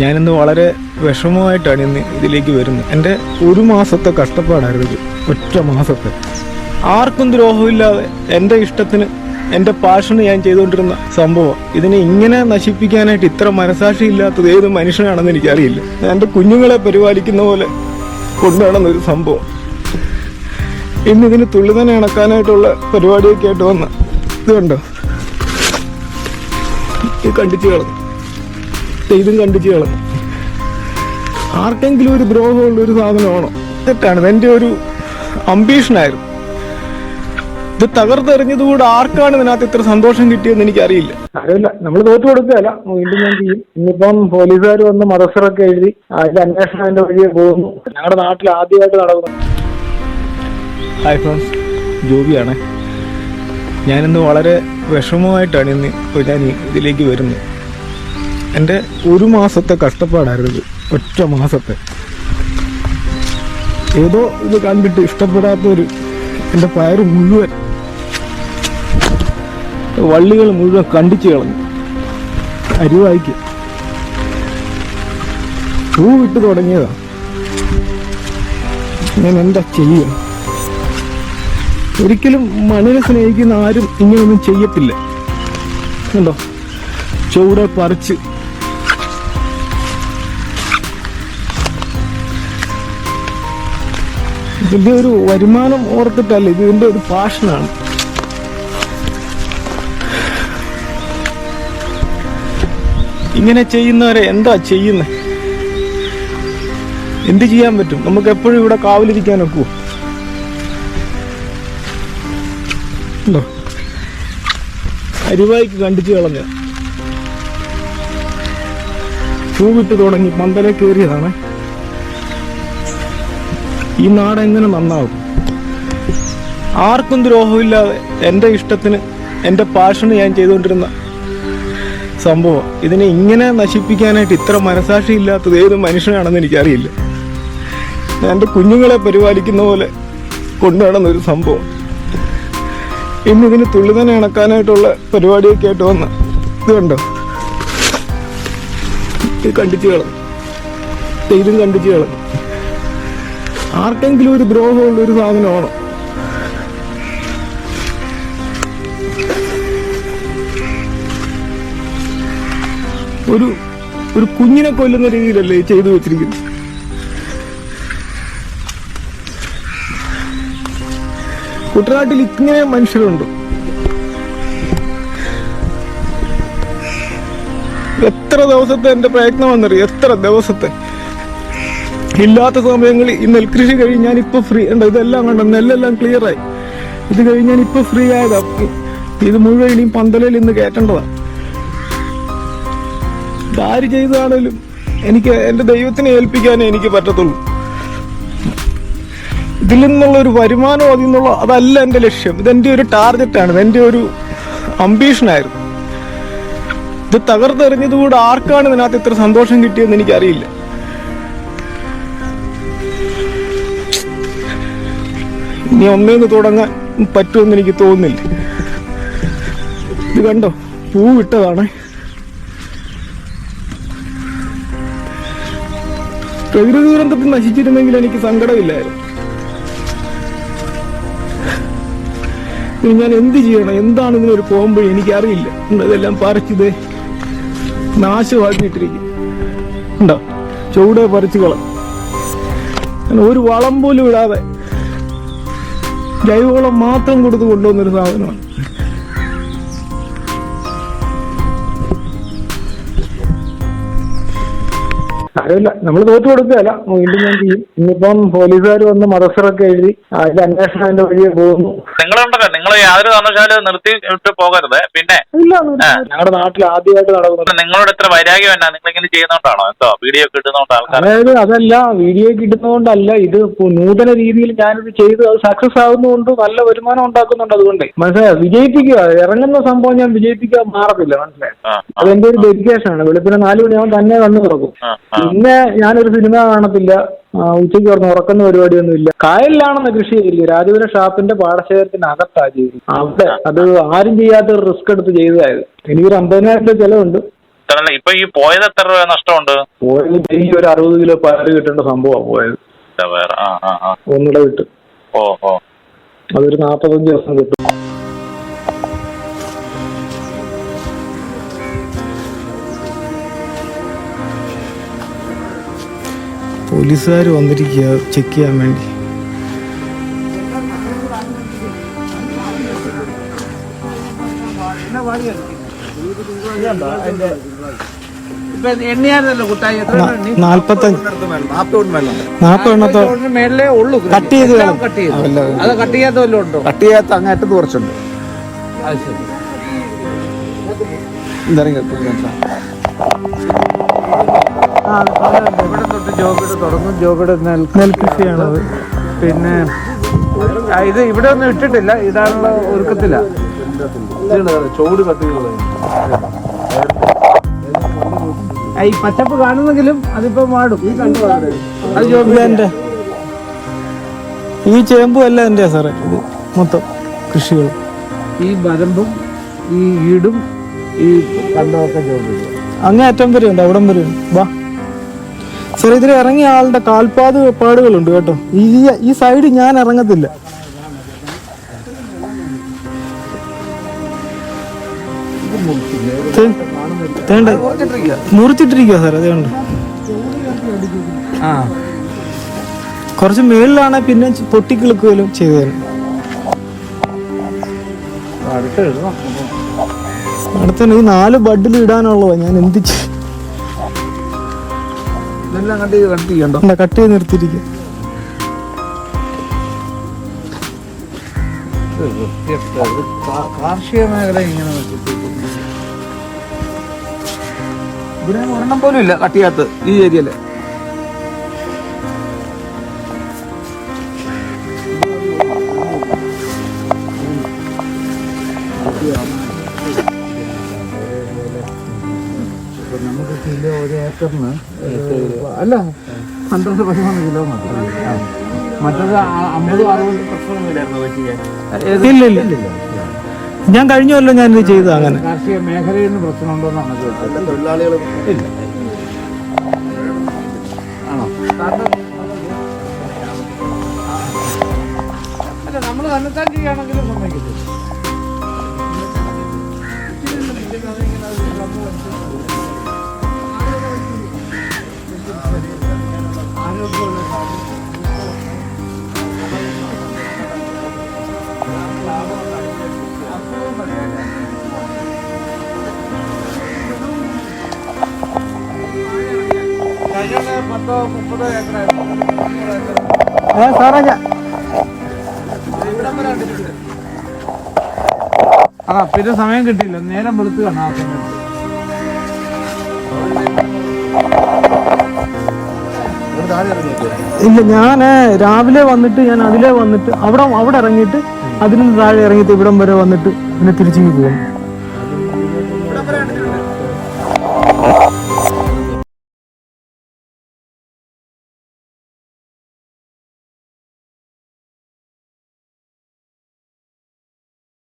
ഞാനിന്ന് വളരെ വിഷമമായിട്ടാണ് ഇന്ന് ഇതിലേക്ക് വരുന്നത്. എന്റെ ഒരു മാസത്തെ കഷ്ടപ്പാടായിരുന്നു ഇത്. ഒറ്റ മാസത്തെ. ആർക്കും ദ്രോഹമില്ലാതെ എന്റെ ഇഷ്ടത്തിന് എന്റെ പാഷന് ഞാൻ ചെയ്തുകൊണ്ടിരുന്ന സംഭവം. ഇതിനെ ഇങ്ങനെ നശിപ്പിക്കാനായിട്ട് ഇത്ര മനസാക്ഷി ഇല്ലാത്തത് ഏത് മനുഷ്യനാണെന്ന് എനിക്കറിയില്ല. എന്റെ കുഞ്ഞുങ്ങളെ പരിപാലിക്കുന്ന പോലെ കൊണ്ടുനടന്ന ഒരു സംഭവം. ഇന്ന് ഇതിന് തുള്ളി തന്നെ ഇണക്കാനായിട്ടുള്ള പരിപാടിയൊക്കെ ആയിട്ട് വന്ന ഇത് കണ്ടോ ഇത് കണ്ടിച്ച് കളഞ്ഞു. ഇതും കണ്ടിച്ച് കളഞ്ഞു ആർക്കെങ്കിലും ഒരു ദ്രോഹമുള്ള ഒരു സാധനമാണോ തെറ്റാണ്. എന്റെ ഒരു അംബീഷനായിരുന്നു ഇത് തകർത്തെറിഞ്ഞതുകൂടെ ആർക്കാണ് ഇതിനകത്ത് ഇത്ര സന്തോഷം കിട്ടിയെന്ന് എനിക്കറിയില്ല. അറിയില്ല. നമ്മൾ തോറ്റു കൊടുക്കുകയല്ല. വീണ്ടും ഞാൻ ചെയ്യും. ഇന്നിപ്പം പോലീസുകാർ വന്ന് മദസറൊക്കെ എഴുതി അതിന്റെ അന്വേഷണം അതിന്റെ വഴിയെ പോകുന്നു. ഞങ്ങളുടെ നാട്ടിൽ ആദ്യമായിട്ട് നടക്കുന്നു ഹായ് ഫ്രണ്ട്സ് ജോബിയാണ്. ഞാനിന്ന് വളരെ വിഷമമായിട്ടാണ് ഇന്ന് ഞാൻ ഇതിലേക്ക് വരുന്നത്. എന്റെ ഒരു മാസത്തെ കഷ്ടപ്പാടായിരുന്നു ഒറ്റ മാസത്തെ. ഏതോ ഇത് കണ്ടിട്ട് ഇഷ്ടപ്പെടാത്തൊരു എന്റെ പയറ് മുഴുവൻ. വള്ളികൾ മുഴുവൻ കണ്ടിച്ചു കളഞ്ഞു. അരിവായിക്ക്. പൂ വിട്ട് തുടങ്ങിയതാ. ഞാൻ എന്താ ചെയ്യുക ഒരിക്കലും മണ്ണിനെ സ്നേഹിക്കുന്ന ആരും ഇങ്ങനെയൊന്നും ചെയ്യത്തില്ല. കണ്ടോ? ചൂടെ പറിച്ച് ഇതിന്റെ ഒരു വരുമാനം ഓർത്തിട്ടല്ല ഇത് ഇതിന്റെ ഒരു പാഷനാണ് ഇങ്ങനെ ചെയ്യുന്നവരെ എന്താ ചെയ്യുന്നത് എന്ത് ചെയ്യാൻ പറ്റും? നമുക്ക് എപ്പോഴും ഇവിടെ കാവലിരിക്കാൻ ഒക്കുവോ? ഉണ്ടോ? അരിവായിക്ക് കണ്ടിച്ച് കളഞ്ഞ. പൂവിട്ട് തുടങ്ങി പന്തലെ കയറിയതാണ്. ഈ നാട് എങ്ങനെ നന്നാവും? ആർക്കും ദ്രോഹമില്ലാതെ എന്റെ ഇഷ്ടത്തിന് എന്റെ പാഷന് ഞാൻ ചെയ്തുകൊണ്ടിരുന്ന സംഭവം. ഇതിനെ ഇങ്ങനെ നശിപ്പിക്കാനായിട്ട് ഇത്ര മനസാക്ഷി ഇല്ലാത്തത് ഏത് മനുഷ്യനാണെന്ന് എനിക്കറിയില്ല. എന്റെ കുഞ്ഞുങ്ങളെ പരിപാലിക്കുന്ന പോലെ കൊണ്ടുനടന്ന ഒരു സംഭവം. ഇന്ന് ഇതിന് തുള്ളിതന്നെ ഇണക്കാനായിട്ടുള്ള പരിപാടിയൊക്കെ ആയിട്ട് വന്ന ഇത് കണ്ടോ? ഇത് കണ്ടിച്ച് കളഞ്ഞു. ഇതും കണ്ടിച്ച് കളഞ്ഞു. ആർക്കെങ്കിലും ഒരു ദ്രോഹമുള്ള ഒരു സാധനമാണ് ഒരു ഒരു കുഞ്ഞിനെ കൊല്ലുന്ന രീതിയിലല്ലേ ചെയ്തു വെച്ചിരിക്കുന്നത്? കുട്ടനാട്ടിൽ ഇങ്ങനെ മനുഷ്യരുണ്ട്. എത്ര ദിവസത്തെ എന്റെ പ്രയത്നം പ്രയത്നമെന്നറിയോ എത്ര ദിവസത്തെ? ഇല്ലാത്ത സമയങ്ങളിൽ ഈ നെൽകൃഷി കഴിഞ്ഞ് ഞാൻ ഇപ്പൊ ഫ്രീ ഉണ്ട് ഇതെല്ലാം കണ്ടോ? നെല്ലെല്ലാം ക്ലിയറായി ഇത് കഴിഞ്ഞ് ഞാൻ ഇപ്പൊ ഫ്രീ ആയതാ. ഇത് മുഴുവൻ ഇനിയും പന്തലയിൽ ഇന്ന് കയറ്റേണ്ടതാ. ഇതാര് ചെയ്തതാണേലും എനിക്ക് എന്റെ ദൈവത്തിനെ ഏൽപ്പിക്കാനേ എനിക്ക് പറ്റത്തുള്ളൂ. ഇതിൽ നിന്നുള്ള ഒരു വരുമാനം അതിൽ നിന്നുള്ള അതല്ല എന്റെ ലക്ഷ്യം. ഇതെന്റെ ഒരു ടാർഗറ്റാണ് ഇതെന്റെ ഒരു അംബീഷനായിരുന്നു ഇത് തകർത്തെറിഞ്ഞതുകൂടെ ആർക്കാണ് ഇതിനകത്ത് ഇത്ര സന്തോഷം കിട്ടിയെന്ന് എനിക്കറിയില്ല. ഇനി ഒന്നേന്ന് തുടങ്ങാൻ പറ്റുമെന്ന് എനിക്ക് തോന്നുന്നില്ല. ഇത് കണ്ടോ? പൂ വിട്ടതാണ് പ്രകൃതി ദുരന്തത്തിൽ നശിച്ചിരുന്നെങ്കിൽ എനിക്ക് സങ്കടമില്ലായിരുന്നു. ഇനി ഞാൻ എന്ത് ചെയ്യണം? എന്താണ് ഇതിനൊരു പോകുമ്പോൾ എനിക്കറിയില്ല. ഇതെല്ലാം പറിച്ചത് നാശമാക്കിയിട്ടിരിക്കും. ഉണ്ടോ ചൂടെ പറിച്ചു കള ഒരു വളം പോലും ഇടാതെ ജൈവവളം മാത്രം കൊടുത്ത് കൊണ്ടുവന്നൊരു സാധനമാണ്. അറിയില്ല. നമ്മൾ തോറ്റു കൊടുക്കുകയല്ല. വീണ്ടും ഞാൻ ചെയ്യും. ഇന്നിപ്പം പോലീസുകാർ വന്ന് മദസറൊക്കെ എഴുതി അതിന്റെ അന്വേഷണം അതിന്റെ വഴിയെ പോകുന്നു. നിങ്ങളുണ്ടല്ലോ. നിങ്ങൾ യാതൊരു കാരണവശാലും നിർത്തി ഇട്ട് പോകരുത്. പിന്നെ ഇല്ല ഞങ്ങളുടെ നാട്ടിൽ ആദ്യമായിട്ട് നടക്കുന്നത് നിങ്ങളോട് എത്ര വൈരാഗ്യം എന്നാ? നിങ്ങൾ ഇങ്ങനെ ചെയ്യുന്നോണ്ടാണോ? എന്തോ? വീഡിയോ കിട്ടുന്നോണ്ട് ആൾക്കാർ അതായത് അതല്ല വീഡിയോ കിട്ടുന്നതുകൊണ്ടല്ല ഇത് ഇപ്പൊ നൂതന രീതിയിൽ ഞാനിത് ചെയ്ത് അത് സക്സസ് ആകുന്നതുകൊണ്ട് നല്ല വരുമാനം ഉണ്ടാക്കുന്നുണ്ട് അതുകൊണ്ട്. മനസ്സിലായോ? വിജയിപ്പിക്കുക. ഇറങ്ങുന്ന സംഭവം ഞാൻ വിജയിപ്പിക്കാൻ മാറത്തില്ല. മനസ്സിലായോ? അതെന്റെ ഒരു ഡെഡിക്കേഷൻ ആണ്. വെളുപ്പിനെ നാല് മണിയാവും തന്നെ വന്ന് തുറക്കും. പിന്നെ ഞാനൊരു സിനിമ കാണത്തില്ല. ഉച്ചയ്ക്ക് പറഞ്ഞ ഉറക്കുന്ന പരിപാടിയൊന്നും ഇല്ല. കായലിലാണെന്ന് കൃഷി ചെയ്തില്ല? രാജപുര ഷാപ്പിന്റെ പാടശേഖരത്തിന് അകത്താ ചെയ്തു അവിടെ. അത് ആരും ചെയ്യാത്ത ഒരു റിസ്ക് എടുത്ത് ചെയ്തതായത്. എനിക്കൊരു അമ്പതിനായിരം രൂപ ചെലവുണ്ട്. ഇപ്പൊ ഈ പോയത് എത്ര രൂപ നഷ്ടമുണ്ട്? പോയത് ഈ ഒരു അറുപത് കിലോ പയർ കിട്ടേണ്ട സംഭവമാണ് പോയത്. ഒന്നിട കിട്ടും ഓ ഓ. അതൊരു നാപ്പത്തഞ്ച് ദിവസം കിട്ടും. പോലീസുകാർ വന്നിരിക്കുക ചെക്ക് ചെയ്യാൻ വേണ്ടി. മേളിലേ ഉള്ളൂ. കട്ട് ചെയ്ത്. കട്ട് ചെയ്ത്. അത് കട്ട് ചെയ്യാത്ത വല്ലതും ഉണ്ടോ? കട്ട് ചെയ്യാത്ത അങ്ങേറ്റത്ത് കുറച്ചുണ്ട്. അത് ശരി. ജോബിയുടെ തുടങ്ങും ജോബിയുടെ നെൽ നെൽകൃഷിയാണത്. പിന്നെ ഇത് ഇവിടെ ഒന്നും ഇട്ടിട്ടില്ല ഇടാനുള്ള ഒരുക്കത്തില്ല. ചോട് ഈ പച്ചപ്പ് കാണുന്നെങ്കിലും അതിപ്പോ പാടും അത് ജോബി ഇത് എന്റെ. ഈ ചേമ്പും എല്ലാം എന്റെ സാറേ. മൊത്തം കൃഷികൾ ഈ വരമ്പും ഈ ഈടും ഈ കണ്ടൊക്കെ ജോബി അങ്ങേ അറ്റം വരെ ഉണ്ട് അവിടം വരെ വാ. സാർ ഇതിൽ ഇറങ്ങിയ ആളുടെ കാൽപാത് പാടുകളുണ്ട് കേട്ടോ. ഈ ഈ സൈഡ് ഞാൻ ഇറങ്ങത്തില്ല. തേണ്ട? മുറിച്ചിട്ടിരിക്കുക സാർ അതേ ഉണ്ട് കുറച്ച് മേളിലാണ് പിന്നെ പൊട്ടിക്കിളിക്കുകയും ചെയ്തു അടുത്തന്നെ അടുത്ത ഈ നാല് ബഡിൽ ഇടാനുള്ളതാ ഞാൻ എന്ത് ചെയ്യും? ഇതെല്ലാം കട്ട് ചെയ്യണ്ടോ? കട്ട് ചെയ്ത് നിർത്തിയിരിക്കുക കാർഷിക മേഖല ഇങ്ങനെ ഇവിടെ ഒരെണ്ണം പോലും ഇല്ല കട്ടിയാത്ത് ഈ ഏരിയയിൽ. ഏക്കറിന് അല്ല പന്ത്രണ്ട് പതിമൂന്ന് കിലോ മതി. ആ. മറ്റത് അമ്പത് അറുപതും? ഇല്ല ഇല്ല. ഞാൻ കഴിഞ്ഞല്ലോ ഞാൻ ഇത് ചെയ്തു അങ്ങനെ. കാർഷിക മേഖലയിൽ നിന്ന് പ്രശ്നമുണ്ടോന്നാണ് ചോദിച്ചത്. തൊഴിലാളികൾ ഇല്ല. ആണോ? അല്ല നമ്മൾ തന്നെത്താൻ ചെയ്യുകയാണെങ്കിലും സമ്മതിക്കത്തില്ല. പിന്നെ സമയം കിട്ടിയില്ല. നേരം വെളുത്ത് കാണാം ഇല്ല ഞാൻ രാവിലെ വന്നിട്ട് ഞാൻ അതിലെ വന്നിട്ട് അവിടെ അവിടെ ഇറങ്ങിയിട്ട് അതിൽ നിന്ന് താഴെ ഇറങ്ങിയിട്ട് ഇവിടം വരെ വന്നിട്ട് പിന്നെ തിരിച്ചു പോകും